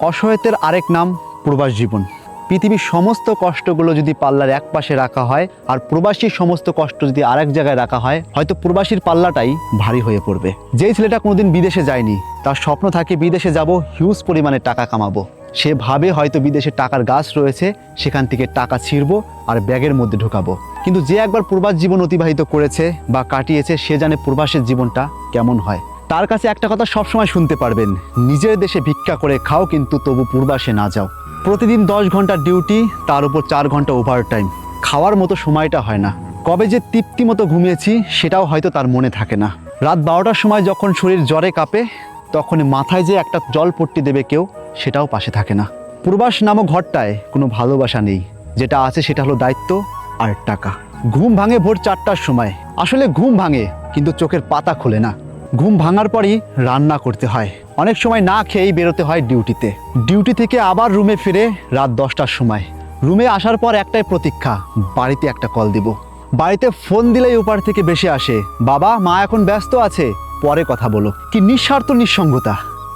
অসহায়তের আরেক নাম প্রবাস জীবন। পৃথিবীর সমস্ত কষ্টগুলো যদি পাল্লার এক পাশে রাখা হয়, আর প্রবাসীর সমস্ত কষ্ট যদি আরেক জায়গায় রাখা হয়, হয়তো প্রবাসীর পাল্লাটাই ভারী হয়ে পড়বে। যেই ছেলেটা কোনোদিন বিদেশে যায়নি, তার স্বপ্ন থাকে বিদেশে যাব হিউজ পরিমাণে টাকা কামাবো। সে ভাবে হয়তো বিদেশে টাকার গাছ রয়েছে, সেখান থেকে টাকা ছিঁড়বো আর ব্যাগের মধ্যে ঢুকাবো। কিন্তু যে একবার প্রবাস জীবন অতিবাহিত করেছে বা কাটিয়েছে, সে জানে প্রবাসের জীবনটা কেমন হয়। তার কাছে একটা কথা সবসময় শুনতে পারবেন। নিজের দেশে ভিক্ষা করে খাও, কিন্তু তবু পূর্বাসে না যাও। প্রতিদিন দশ ঘণ্টা ডিউটি, তার উপর চার ঘণ্টা ওভার টাইম খাওয়ার মতো সময়টা হয় না। কবে যে তৃপ্তি মতো ঘুমিয়েছি, সেটাও হয়তো তার মনে থাকে না। রাত বারোটার সময় যখন শরীর জ্বরে কাঁপে, তখন মাথায় যে একটা জল পট্টি দেবে কেউ, সেটাও পাশে থাকে না। পূর্বাস নামক ঘরটায় কোনো ভালোবাসা নেই। যেটা আছে সেটা হলো দায়িত্ব আর টাকা। ঘুম ভাঙে ভোর চারটার সময়। আসলে ঘুম ভাঙে, কিন্তু চোখের পাতা খোলে না। ঘুম ভাঙার পরই রান্না করতে হয়। অনেক সময় না খেয়েই বেরোতে হয় ডিউটিতে। ডিউটি থেকে আবার রুমে ফিরে রাত দশটার সময়। রুমে আসার পর একটাই প্রতীক্ষা, বাড়িতে একটা কল দিব। বাড়িতে ফোন দিলেই ওপার থেকে বেশি আসে, বাবা, মা এখন ব্যস্ত আছে। পরে কথা বলো। কি নিঃস্বার্থ নিঃসঙ্গতা।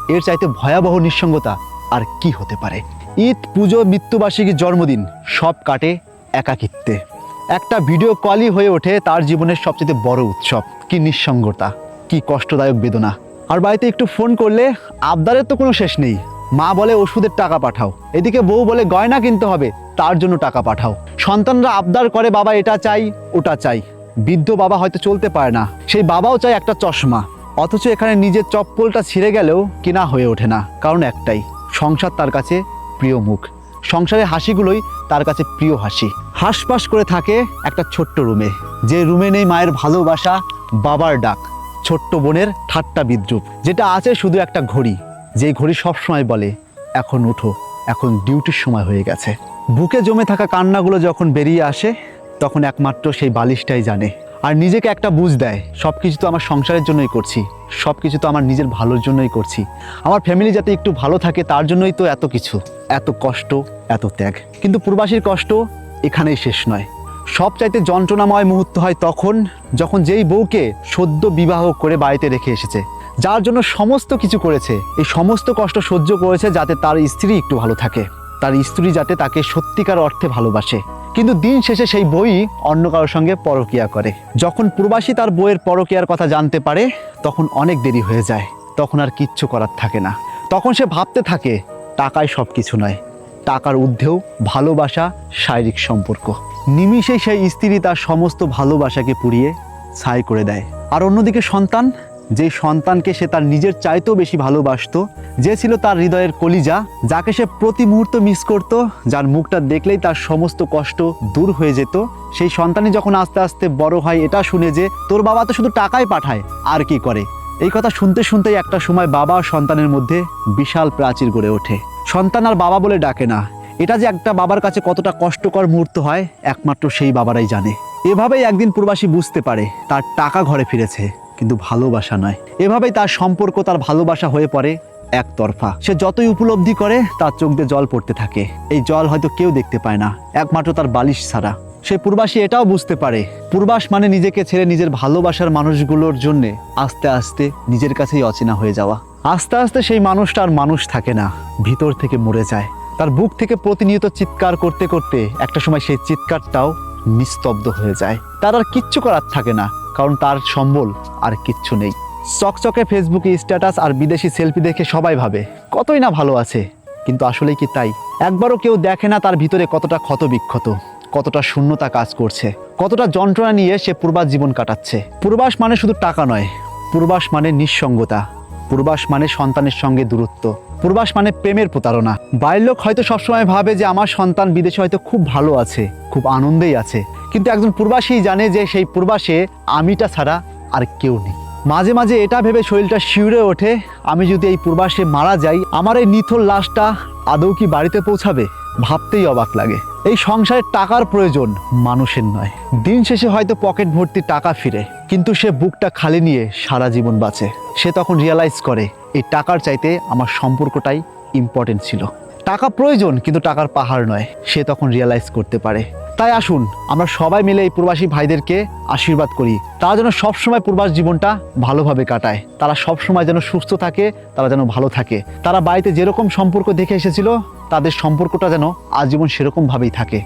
এর চাইতে ভয়াবহ নিঃসঙ্গতা আর কি হতে পারে? ঈদ, পুজো, মৃত্যুবার্ষিকী, জন্মদিন, সব কাটে একাকিত্বে। একটা ভিডিও কলই হয়ে ওঠে তার জীবনের সবচেয়ে বড় উৎসব, কি নিঃসঙ্গতা। কি কষ্টদায়ক বেদনা। আর বাড়িতে একটু ফোন করলে আবদারের তো কোনো শেষ নেই। মা বলে ওষুধের টাকা পাঠাও। এদিকে বউ বলে গয়না কিনতে হবে, তার জন্য টাকা পাঠাও। সন্তানরা আবদার করে, বাবা, এটা চাই, ওটা চাই। বৃদ্ধ বাবা হয়তো চলতে পারে না। সেই বাবাও চায় একটা চশমা। অথচ এখানে নিজের চপ্পলটা ছিঁড়ে গেলেও কিনা হয়ে ওঠে না, কারণ একটাই, সংসার তার কাছে প্রিয় মুখ। সংসারের হাসিগুলোই তার কাছে প্রিয় হাসি। হাসপাস করে থাকে একটা ছোট্ট রুমে। যে রুমে নেই মায়ের ভালোবাসা, বাবার ডাক। ছোট্ট বোনের ঠাট্টা বিদ্রুপ, যেটা আছে শুধু একটা ঘড়ি। যে ঘড়ি সবসময় বলে, এখন উঠো এখন ডিউটির সময় হয়ে গেছে। বুকে জমে থাকা কান্নাগুলো যখন বেরিয়ে আসে, তখন একমাত্র সেই বালিশটাই জানে। আর নিজেকে একটা বুঝ দেয় সব কিছু তো আমার সংসারের জন্যই করছি সব কিছু তো আমার নিজের ভালোর জন্যই করছি। আমার ফ্যামিলি যাতে একটু ভালো থাকে, তার জন্যই তো এত কিছু, এত কষ্ট, এত ত্যাগ। কিন্তু প্রবাসীর কষ্ট এখানেই শেষ নয়। সব চাইতে যন্ত্রণাময় মুহূর্ত হয় তখন যখন যেই বউকে সদ্য বিবাহ করে বাড়িতে রেখে এসেছে, যার জন্য সমস্ত কিছু করেছে, এই সমস্ত কষ্ট সহ্য করেছে যাতে তার স্ত্রী একটু ভালো থাকে, তার স্ত্রী যাতে তাকে সত্যিকার অর্থে ভালোবাসে। কিন্তু দিন শেষে সেই বই অন্য কারোর সঙ্গে পরকিয়া করে। যখন প্রবাসী তার বইয়ের পরকিয়ার কথা জানতে পারে, তখন অনেক দেরি হয়ে যায়, তখন আর কিচ্ছু করার থাকে না। তখন সে ভাবতে থাকে, টাকায় সব কিছু নয়। টাকার ঊর্ধ্বেও ভালোবাসা, শারীরিক সম্পর্ক। নিমিষেই সেই স্ত্রী তার সমস্ত ভালোবাসাকে পুড়িয়ে ছাই করে দেয়। আর অন্যদিকে সন্তান, যে সন্তানকে সে তার নিজের চাইতেও বেশি ভালোবাসতো, যে ছিল তার হৃদয়ের কলিজা, যাকে সে প্রতি মুহূর্ত মিস করত, যার মুখটা দেখলেই তার সমস্ত কষ্ট দূর হয়ে যেত, সেই সন্তানই যখন আস্তে আস্তে বড় হয়, এটা শুনে যে, তোর বাবা তো শুধু টাকাই পাঠায়, আর কি করে? এই কথা শুনতে শুনতেই একটা সময় বাবা সন্তানের মধ্যে বিশাল প্রাচীর গড়ে ওঠে। সন্তান আর বাবা বলে ডাকে না। এটা যে একটা বাবার কাছে কতটা কষ্টকর মুহূর্ত হয়, একমাত্র সেই বাবারাই জানে। এভাবেই একদিন প্রবাসী বুঝতে পারে, তার টাকা ঘরে ফিরেছে, কিন্তু ভালোবাসা নয়। এভাবেই তার সম্পর্ক, তার ভালোবাসা হয়ে পড়ে একতরফা। সে যতই উপলব্ধি করে, তার চোখ দিয়ে জল পড়তে থাকে। এই জল হয়তো কেউ দেখতে পায় না, একমাত্র তার বালিশ ছাড়া। সে পূর্বাসী এটাও বুঝতে পারে। পূর্বাস মানে নিজেকে ছেড়ে নিজের ভালোবাসার মানুষগুলোর জন্য আস্তে আস্তে নিজের কাছেই অচেনা হয়ে যাওয়া। আস্তে আস্তে সেই মানুষটা আর মানুষ থাকে না, ভিতর থেকে মরে যায়। তার বুক থেকে প্রতিনিয়ত চিৎকার করতে করতে একটা সময় সেই চিৎকারটাও নিস্তব্ধ হয়ে যায়। তার আর কিচ্ছু করার থাকে না, কারণ তার সম্বল আর কিচ্ছু নেই। চকচকে ফেসবুকে স্ট্যাটাস আর বিদেশি সেলফি দেখে সবাই ভাবে, কতই না ভালো আছে। কিন্তু আসলেই কি তাই? একবারও কেউ দেখে না তার ভিতরে কতটা ক্ষত বিক্ষত কতটা শূন্যতা কাজ করছে। কতটা যন্ত্রণা নিয়ে সে পূর্বাস জীবন কাটাচ্ছে। পূর্বাস মানে শুধু টাকা নয়, পূর্বাস মানে নিঃসঙ্গতা। পূর্বাস মানে সন্তানের সঙ্গে দূরত্ব। পূর্বাস মানে প্রেমের প্রতারণা। বাইরের লোক হয়তো সবসময় ভাবে যে আমার সন্তান বিদেশে হয়তো খুব ভালো আছে, খুব আনন্দেই আছে। কিন্তু একজন পূর্বাসী জানে যে সেই পূর্বাসে আমিটা ছাড়া আর কেউ নেই। মাঝে মাঝে এটা ভেবে শরীরটা শিউরে ওঠে, আমি যদি এই পূর্বাসে মারা যাই, আমার এই নিথর লাশটা আদৌ কি বাড়িতে পৌঁছাবে? ভাবতেই অবাক লাগে। এই সংসারে টাকার প্রয়োজন মানুষের নয়। দিন শেষে হয়তো পকেট ভর্তি টাকা ফিরে, কিন্তু সে বুকটা খালি নিয়ে সারা জীবন বাঁচে। সে তখন রিয়ালাইজ করে, এই টাকার চাইতে আমার সম্পর্কটাই ইম্পর্টেন্ট ছিল। টাকা প্রয়োজন, কিন্তু টাকার পাহাড় নয়, সে তখন রিয়ালাইজ করতে পারে। তাই আসুন, আমরা সবাই মিলে এই প্রবাসী ভাইদেরকে আশীর্বাদ করি। তারা যেন সবসময় প্রবাস জীবনটা ভালোভাবে কাটায়। তারা সবসময় যেন সুস্থ থাকে, তারা যেন ভালো থাকে। তারা বাড়িতে যেরকম সম্পর্ক দেখে এসেছিল, তাদের সম্পর্কটা যেন আজীবন সেরকমভাবেই থাকে।